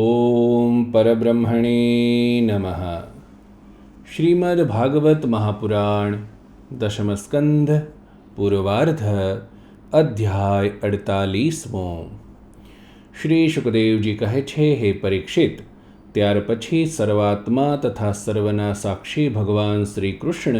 ઓમ પરબ્રહ્મણે નમઃ શ્રીમદ્ ભાગવત મહાપુરાણ દશમ સ્કંધ પૂર્વાર્ધ અધ્યાય અડતાલીસમો શ્રી શુકદેવજી કહે છે હે પરીક્ષિત ત્યાર પછી સર્વાત્મા તથા સર્વના સાક્ષી ભગવાન શ્રી કૃષ્ણ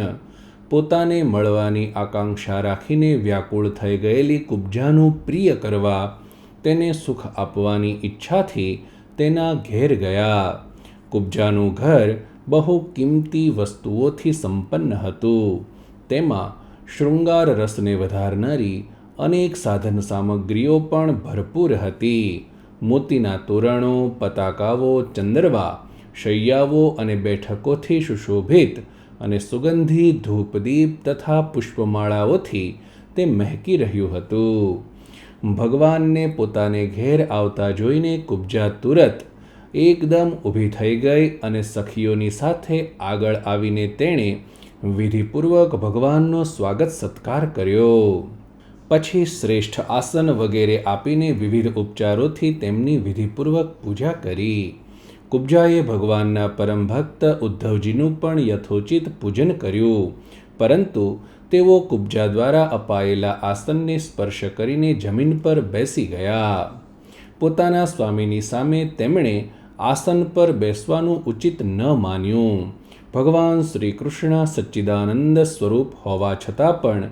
પોતાને મળવાની આકાંક્ષા રાખીને વ્યાકુળ થઈ ગયેલી કુબ્જાનું પ્રિય કરવા તેને સુખ આપવાની ઈચ્છાથી તેના ઘેર ગયા. કુબ્જાનું ઘર બહુ કિંમતી વસ્તુઓથી સંપન્ન હતું. તેમાં શૃંગાર રસને વધારનારી અનેક સાધન સામગ્રીઓ પણ ભરપૂર હતી. મોતીના તોરણો, પતાકાઓ, ચંદરવા, શૈયાઓ અને બેઠકોથી સુશોભિત અને સુગંધી ધૂપદીપ તથા પુષ્પમાળાઓથી તે મહેકી રહ્યું હતું. ભગવાનને પોતાને ઘેર આવતા જોઈને કુબજા તુરત એકદમ ઊભી થઈ ગઈ અને સખીઓની સાથે આગળ આવીને તેણે વિધિપૂર્વક ભગવાનનો સ્વાગત સત્કાર કર્યો. પછી શ્રેષ્ઠ આસન વગેરે આપીને વિવિધ ઉપચારોથી તેમની વિધિપૂર્વક પૂજા કરી. કુબ્જાએ ભગવાનના પરમ ભક્ત ઉદ્ધવજીનું પણ યથોચિત પૂજન કર્યું. પરંતુ તેઓ કુબ્જા દ્વારા અપાયેલા આસનને સ્પર્શ કરીને જમીન પર બેસી ગયા. પોતાના સ્વામીની સામે તેમણે આસન પર બેસવાનું ઉચિત ન માન્યું. ભગવાન શ્રી કૃષ્ણ સચ્ચિદાનંદ સ્વરૂપ હોવા છતાં પણ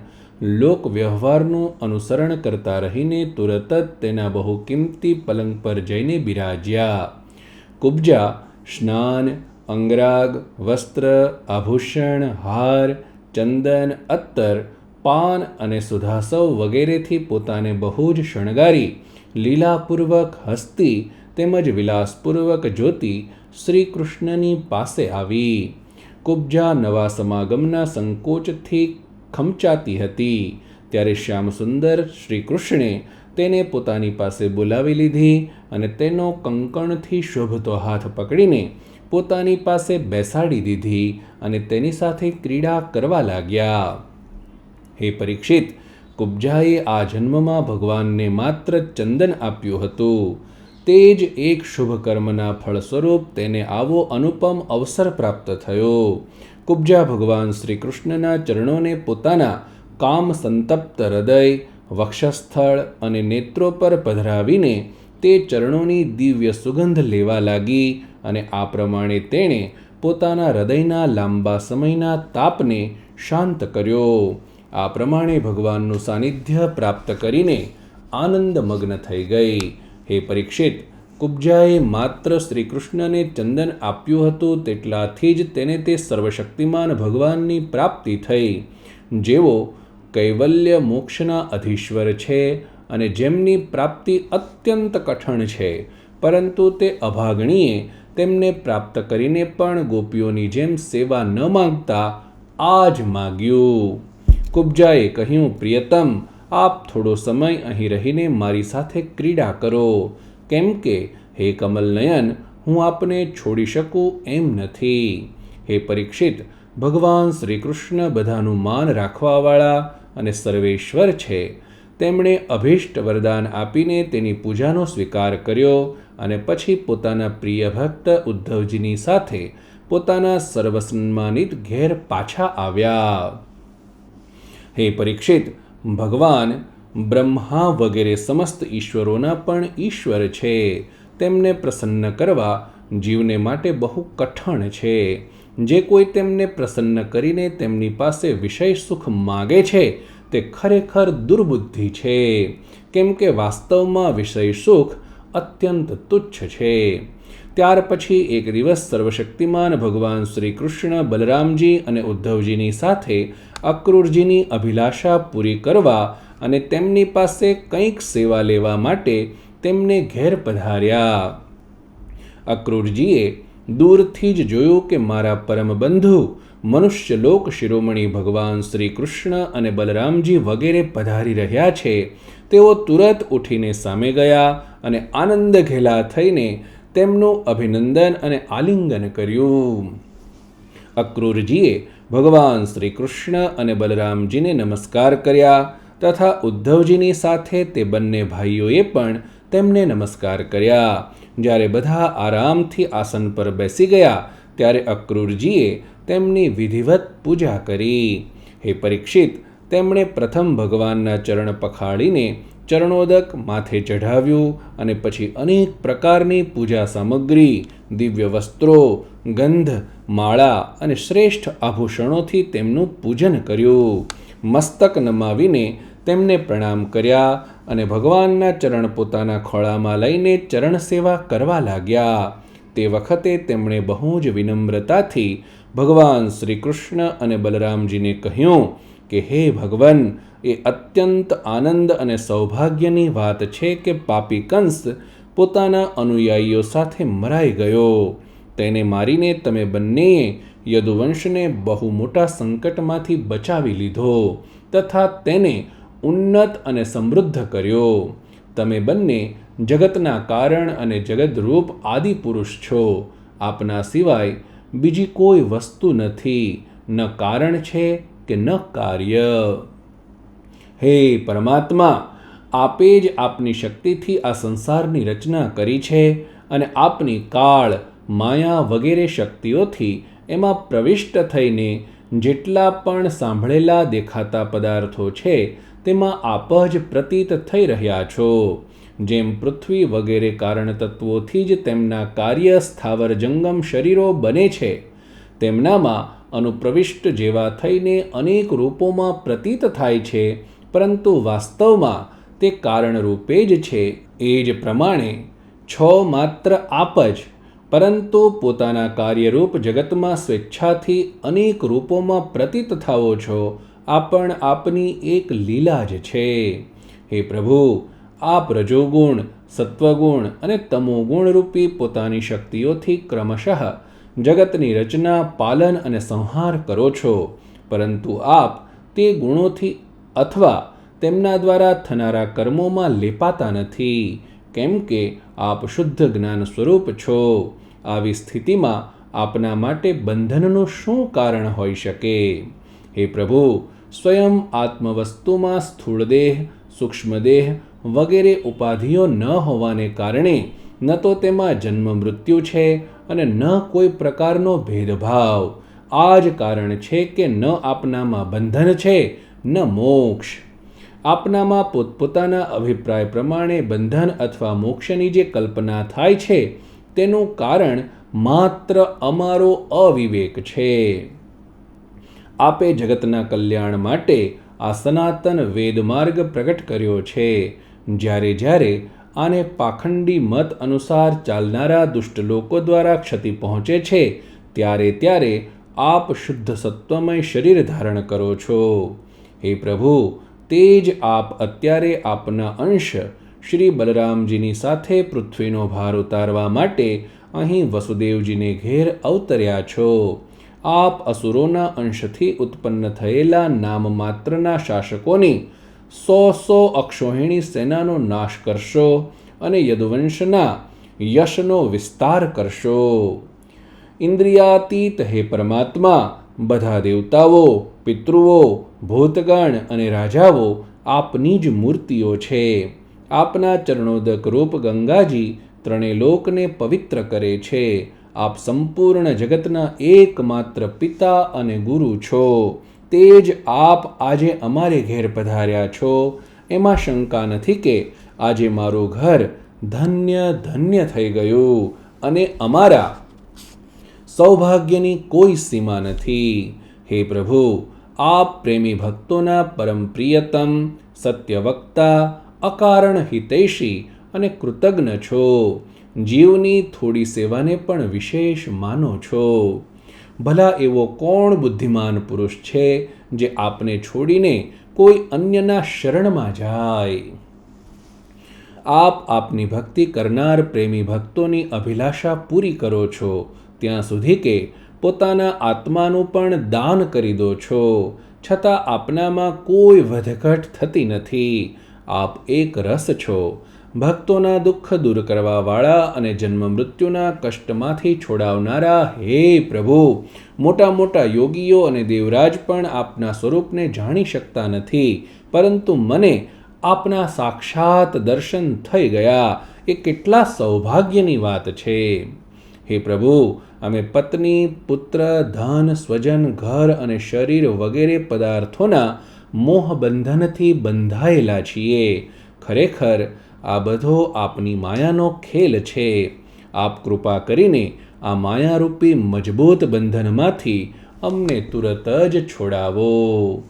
લોક વ્યવહારનું અનુસરણ કરતા રહીને તુરત જ તેના બહુ કિંમતી પલંગ પર જઈને બિરાજ્યા. કુબ્જા, સ્નાન, અંગરાગ, વસ્ત્ર, આભૂષણ, હાર, ચંદન, અત્તર, પાન અને સુધાસવ વગેરેથી પોતાને બહુ જ શણગારી, લીલાપૂર્વક હસ્તી તેમજ વિલાસપૂર્વક જ્યોતિ શ્રી કૃષ્ણની પાસે આવી. કુબ્જા નવા સમાગમના સંકોચથી ખમચાતી હતી. ત્યારે શ્યામસુંદર શ્રી કૃષ્ણે તેને પોતાની પાસે બોલાવી લીધી અને તેનો કંકણથી શોભતો હાથ પકડીને પોતાની પાસે બેસાડી દીધી અને તેની સાથે ક્રીડા કરવા લાગ્યા. હે પરીક્ષિત, કુબ્જાએ આ જન્મમાં ભગવાનને માત્ર ચંદન આપ્યું હતું. તે જ એક શુભ કર્મના ફળ સ્વરૂપ તેને આવો અનુપમ અવસર પ્રાપ્ત થયો. કુબ્જા ભગવાન શ્રી કૃષ્ણના ચરણોને પોતાના કામ સંતપ્ત હૃદય, વક્ષસ્થળ અને નેત્રો પર પધરાવીને તે ચરણોની દિવ્ય સુગંધ લેવા લાગી અને આ પ્રમાણે તેણે પોતાના હૃદયના લાંબા સમયના તાપને શાંત કર્યો. આ પ્રમાણે ભગવાનનું સાનિધ્ય પ્રાપ્ત કરીને આનંદમગ્ન થઈ ગઈ. હે પરીક્ષિત કુબ્જાએ માત્ર શ્રી કૃષ્ણને ચંદન આપ્યું હતું તેટલાથી જ તેને તે સર્વશક્તિમાન ભગવાનની પ્રાપ્તિ થઈ. જેઓ કૈવલ્ય મોક્ષના અધીશ્વર છે અને જેમની પ્રાપ્તિ અત્યંત કઠણ છે, પરંતુ તે અભાગણીએ તેમને પ્રાપ્ત કરીને પણ ગોપીઓની જેમ સેવા ન માંગતા આ જ માગ્યું. કુબ્જાએ કહ્યું, પ્રિયતમ, આપ થોડો સમય અહીં રહીને મારી સાથે ક્રીડા કરો. કેમ કે, હે કમલનયન હું આપને છોડી શકું એમ નથી. હે પરીક્ષિત, ભગવાન શ્રી કૃષ્ણ બધાનું માન રાખવાવાળા અને સર્વેશ્વર છે. તેમણે અભિષ્ટ વરદાન આપીને તેની પૂજાનો સ્વીકાર કર્યો અને પછી પોતાના પ્રિય ભક્ત ઉદ્ધવજીની સાથે પોતાના સર્વસન્માનિત ઘેર પાછા આવ્યા. હે પરીક્ષિત, ભગવાન બ્રહ્મા વગેરે સમસ્ત ઈશ્વરોના પણ ઈશ્વર છે. તેમને પ્રસન્ન કરવા જીવને માટે બહુ કઠણ છે. જે કોઈ તેમને પ્રસન્ન કરીને તેમની પાસે વિષય સુખ માગે છે, તે ખરેખર દુર્બુદ્ધિ છે. કેમ કે વાસ્તવમાં વિષય સુખ અત્યંત તુચ્છ છે. ત્યાર પછી એક દિવસ સર્વશક્તિમાન ભગવાન શ્રી કૃષ્ણ બલરામજી અને ઉદ્ધવજીની સાથે અક્રૂરજીની અભિલાષા પૂરી કરવા અને તેમની પાસે કંઈક સેવા લેવા માટે તેમને ઘેર પધાર્યા. અક્રૂરજીએ દૂરથી જ જોયું કે મારા પરમ બંધુ મનુષ્યલોક શિરોમણી ભગવાન શ્રી કૃષ્ણ અને બલરામજી વગેરે પધારી રહ્યા છે. તેઓ તુરત ઉઠીને સામે ગયા અને આનંદ ઘેલા થઈને તેમનું અભિનંદન અને આલિંગન કર્યું. અક્રૂરજીએ ભગવાન શ્રી કૃષ્ણ અને બલરામજીને નમસ્કાર કર્યા તથા ઉદ્ધવજીની સાથે તે બંને ભાઈઓએ પણ તેમને નમસ્કાર કર્યા. જ્યારે બધા આરામથી આસન પર બેસી ગયા, ત્યારે અક્રૂરજીએ તેમની વિધિવત પૂજા કરી. હે પરીક્ષિત, તેમણે પ્રથમ ભગવાનના ચરણ પખાડીને ચરણોદક માથે ચઢાવ્યું અને પછી અનેક પ્રકારની પૂજા સામગ્રી, દિવ્ય વસ્ત્રો, ગંધ, માળા અને શ્રેષ્ઠ આભૂષણોથી તેમનું પૂજન કર્યું. મસ્તક નમાવીને તેમને પ્રણામ કર્યા અને ભગવાનના ચરણ પોતાના ખોળામાં લઈને ચરણ સેવા કરવા લાગ્યા. તે વખતે તેમણે બહુ જ વિનમ્રતાથી ભગવાન શ્રી કૃષ્ણ અને બલરામજીને કહ્યું કે, હે ભગવાન, એ અત્યંત આનંદ અને સૌભાગ્યની વાત છે કે પાપી કંસ પોતાના અનુયાયીઓ સાથે મરાઈ ગયો. તેને મારીને તમે બંનેએ યદુવંશને બહુ મોટા સંકટમાંથી બચાવી લીધો તથા તેને ઉન્નત અને સમૃદ્ધ કર્યો. તમે બંને જગતના કારણ અને જગતરૂપ આદિ પુરુષ છો. આપના સિવાય બીજી કોઈ વસ્તુ નથી. ન કારણ છે કે ન કાર્ય. હે પરમાત્મા, આપે જ આપની શક્તિથી આ સંસારની રચના કરી છે અને આપની કાળ, માયા વગેરે શક્તિઓથી એમાં પ્રવિષ્ટ થઈને જેટલા પણ સાંભળેલા દેખાતા પદાર્થો છે તેમાં આપ જ પ્રતીત થઈ રહ્યા છો. જેમ પૃથ્વી વગેરે કારણ તત્વોથી જ તેમના કાર્ય સ્થાવર જંગમ શરીરો બને છે, તેમનામાં અનુપ્રવિષ્ટ જેવા થઈને અનેક રૂપોમાં પ્રતીત થાય છે, પરંતુ વાસ્તવમાં તે કારણરૂપે જ છે. એ જ પ્રમાણે છ માત્ર આપ જ, પરંતુ પોતાના કાર્યરૂપ જગતમાં સ્વેચ્છાથી અનેક રૂપોમાં પ્રતીત થાવો છો. આ પણ આપની એક લીલા જ છે. હે પ્રભુ, આપ રજોગુણ, સત્વગુણ અને તમોગુણ રૂપી પોતાની શક્તિઓથી ક્રમશઃ જગતની રચના, પાલન અને સંહાર કરો છો. પરંતુ આપ તે ગુણોથી અથવા તેમના દ્વારા થનારા કર્મોમાં લેપાતા નથી. કેમ કે આપ શુદ્ધ જ્ઞાન સ્વરૂપ છો. આવી સ્થિતિમાં આપના માટે બંધનનું શું કારણ હોઈ શકે? હે પ્રભુ સ્વયં આત્મવસ્તુમાં સ્થૂળદેહ સૂક્ષ્મદેહ વગેરે ઉપાધિઓ ન હોવાને કારણે ન તો તેમાં જન્મ મૃત્યુ છે અને ન કોઈ પ્રકારનો ભેદભાવ. આ જ કારણ છે કે ન આપનામાં બંધન છે, ન મોક્ષ. આપનામાં પોતપોતાના અભિપ્રાય પ્રમાણે બંધન અથવા મોક્ષની જે કલ્પના થાય છે, તેનું કારણ માત્ર અમારો અવિવેક છે. આપે જગતના કલ્યાણ માટે આ સનાતન વેદમાર્ગ પ્રગટ કર્યો છે. જ્યારે જ્યારે આને પાખંડી મત અનુસાર ચાલનારા દુષ્ટ લોકો દ્વારા ક્ષતિ પહોંચે છે, ત્યારે ત્યારે આપ શુદ્ધ સત્વમય શરીર ધારણ કરો છો. હે પ્રભુ, તે જ આપ અત્યારે આપના અંશ શ્રી બલરામજીની સાથે પૃથ્વીનો ભાર ઉતારવા માટે અહીં વસુદેવજીને ઘેર અવતર્યા છો. આપ અસુરોના અંશથી ઉત્પન્ન થયેલા નામ માત્રના શાસકોની સો સો અક્ષોહિણી સેનાનો નાશ કરશો અને યદુવંશના યશનો વિસ્તાર કરશો. ઇન્દ્રિયાતીત હે પરમાત્મા, બધા દેવતાઓ, પિતૃઓ, ભૂતગણ અને રાજાઓ આપની જ મૂર્તિઓ છે. આપના ચરણોદક રૂપ ગંગાજી ત્રણે લોકને પવિત્ર કરે છે. આપ સંપૂર્ણ જગતના એકમાત્ર પિતા અને ગુરુ છો. તે જ આપ આજે અમારે ઘેર પધાર્યા છો. એમાં શંકા નથી કે આજે મારું ઘર ધન્ય ધન્ય થઈ ગયું અને અમારા સૌભાગ્યની કોઈ સીમા નથી. હે પ્રભુ, આપ પ્રેમી ભક્તોના પરમ પ્રિયતમ, સત્યવક્તા, અકારણ હિતૈષી અને કૃતજ્ઞ છો. જીવની થોડી સેવાને પણ વિશેષ માનો છો. ભલા એવો કોણ બુદ્ધિમાન પુરુષ છે જે આપને છોડીને કોઈ અન્યના શરણમાં જાય? આપ આપની ભક્તિ કરનાર પ્રેમી ભક્તોની અભિલાષા પૂરી કરો છો. ત્યાં સુધી કે પોતાના આત્માનું પણ દાન કરી દો છો. છતાં આપનામાં કોઈ વધઘટ થતી નથી. આપ એક રસ છો. ભક્તોના દુઃખ દૂર કરવાવાળા અને જન્મ મૃત્યુના કષ્ટમાંથી છોડાવનારા, હે પ્રભુ! મોટા મોટા યોગીઓ અને દેવરાજ પણ આપના સ્વરૂપને જાણી શકતા નથી, પરંતુ મને આપના સાક્ષાત દર્શન થઈ ગયા. એ કેટલા સૌભાગ્યની વાત છે. હે પ્રભુ, અમે પત્ની, પુત્ર, ધન, સ્વજન, ઘર અને શરીર વગેરે પદાર્થોના મોહબંધનથી બંધાયેલા છીએ. ખરેખર આ બધો આપની માયાનો ખેલ છે. આપ કૃપા કરીને આ માયારૂપી મજબૂત બંધનમાંથી અમને તુરત જ છોડાવો.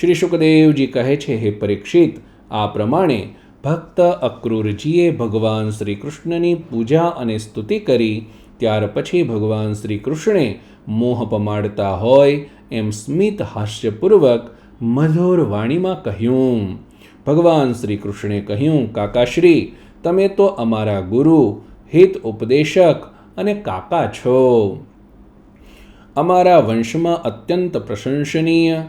શ્રી સુખદેવજી કહે છે, હે પરીક્ષિત, આ પ્રમાણે ભક્ત અક્રૂરજીએ ભગવાન શ્રી કૃષ્ણની પૂજા અને સ્તુતિ કરી, ત્યાર પછી ભગવાન શ્રી કૃષ્ણે મોહ પમાડતા હોય એમ સ્મિત હાસ્યપૂર્વક મધુર વાણીમાં કહ્યું. ભગવાન શ્રી કૃષ્ણે કહ્યું, કાકાશ્રી, તમે તો અમારા ગુરુ, હિત ઉપદેશક અને કાકા છો. અમારા વંશમાં અત્યંત પ્રશંસનીય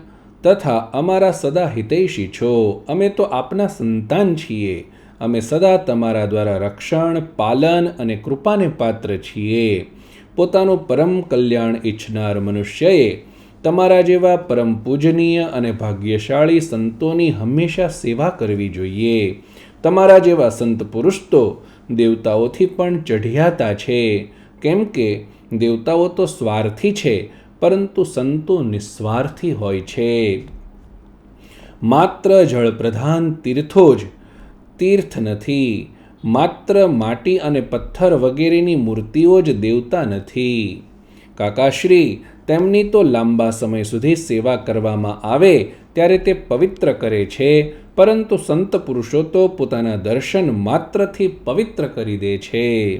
તથા અમારા સદા હિતૈષી છો. અમે તો આપના સંતાન છીએ. અમે સદા તમારા દ્વારા રક્ષણ, પાલન અને કૃપાને પાત્ર છીએ. પોતાનું પરમ કલ્યાણ ઈચ્છનાર મનુષ્યએ તમારા જેવા પરમ પૂજનીય અને ભાગ્યશાળી સંતોની હંમેશા સેવા કરવી જોઈએ. તમારા જેવા સંત પુરુષ તો દેવતાઓથી પણ ચઢિયાતા છે. કેમ કે દેવતાઓ તો સ્વાર્થી છે, પરંતુ સંતો નિસ્વાર્થી હોય છે. માત્ર જળપ્રધાન તીર્થો જ તીર્થ નથી. માત્ર માટી અને પથ્થર વગેરેની મૂર્તિઓ જ દેવતા નથી. કાકાશ્રી તેમની તો લાંબા સમય સુધી સેવા કરવામાં આવે ત્યારે તે પવિત્ર કરે છે, પરંતુ સંત પુરુષો તો પોતાના દર્શન માત્રથી પવિત્ર કરી દે છે.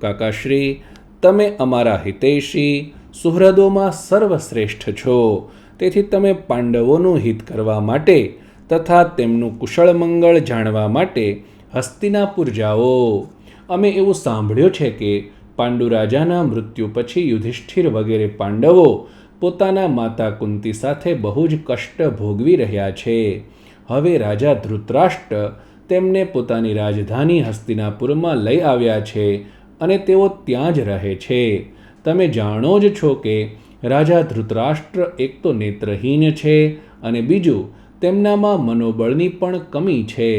કાકાશ્રી, તમે અમારા હિતેશી સુહૃદોમાં સર્વશ્રેષ્ઠ છો. તેથી તમે પાંડવોનું હિત કરવા માટે તથા તેમનું કુશળ મંગળ જાણવા માટે હસ્તિનાપુર જાઓ. અમે એવું સાંભળ્યું છે કે પાંડુ રાજાના મૃત્યુ પછી યુધિષ્ઠિર વગેરે પાંડવો પોતાના માતા કુંતી સાથે બહુ જ કષ્ટ ભોગવી રહ્યા છે. હવે રાજા ધૃતરાષ્ટ્ર તેમને પોતાની રાજધાની હસ્તિનાપુરમાં લઈ આવ્યા છે અને તેઓ ત્યાં જ રહે છે. તમે જાણો જ છો કે રાજા ધૃતરાષ્ટ્ર એક તો નેત્રહીન છે અને બીજું તેમનામાં મનોબળની પણ કમી છે.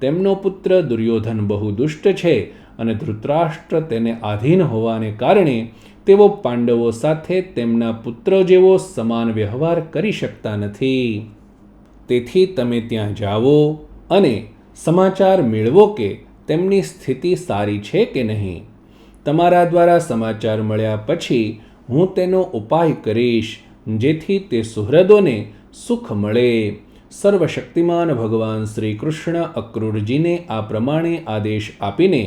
તેમનો પુત્ર દુર્યોધન બહુ દુષ્ટ છે અને ધૃતરાષ્ટ્ર તેને આધીન હોવાને કારણે તેઓ પાંડવો સાથે તેમના પુત્ર જેવો સમાન વ્યવહાર કરી શકતા નથી. તેથી તમે ત્યાં જાઓ અને સમાચાર મેળવો કે તેમની સ્થિતિ સારી છે કે નહીં. તમારા દ્વારા સમાચાર મળ્યા પછી હું તેનો ઉપાય કરીશ, જેથી તે સુહૃદોને સુખ મળે. સર્વશક્તિમાન ભગવાન શ્રી કૃષ્ણ અક્રૂરજીને આ પ્રમાણે આદેશ આપીને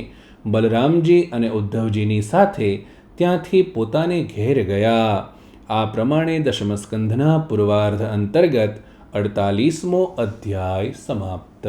બલરામજી અને ઉદ્ધવજીની સાથે ત્યાંથી પોતાને ઘેર ગયા. આ પ્રમાણે દશમસ્કંધના પૂર્વાર્ધ અંતર્ગત અડતાલીસમો અધ્યાય સમાપ્ત.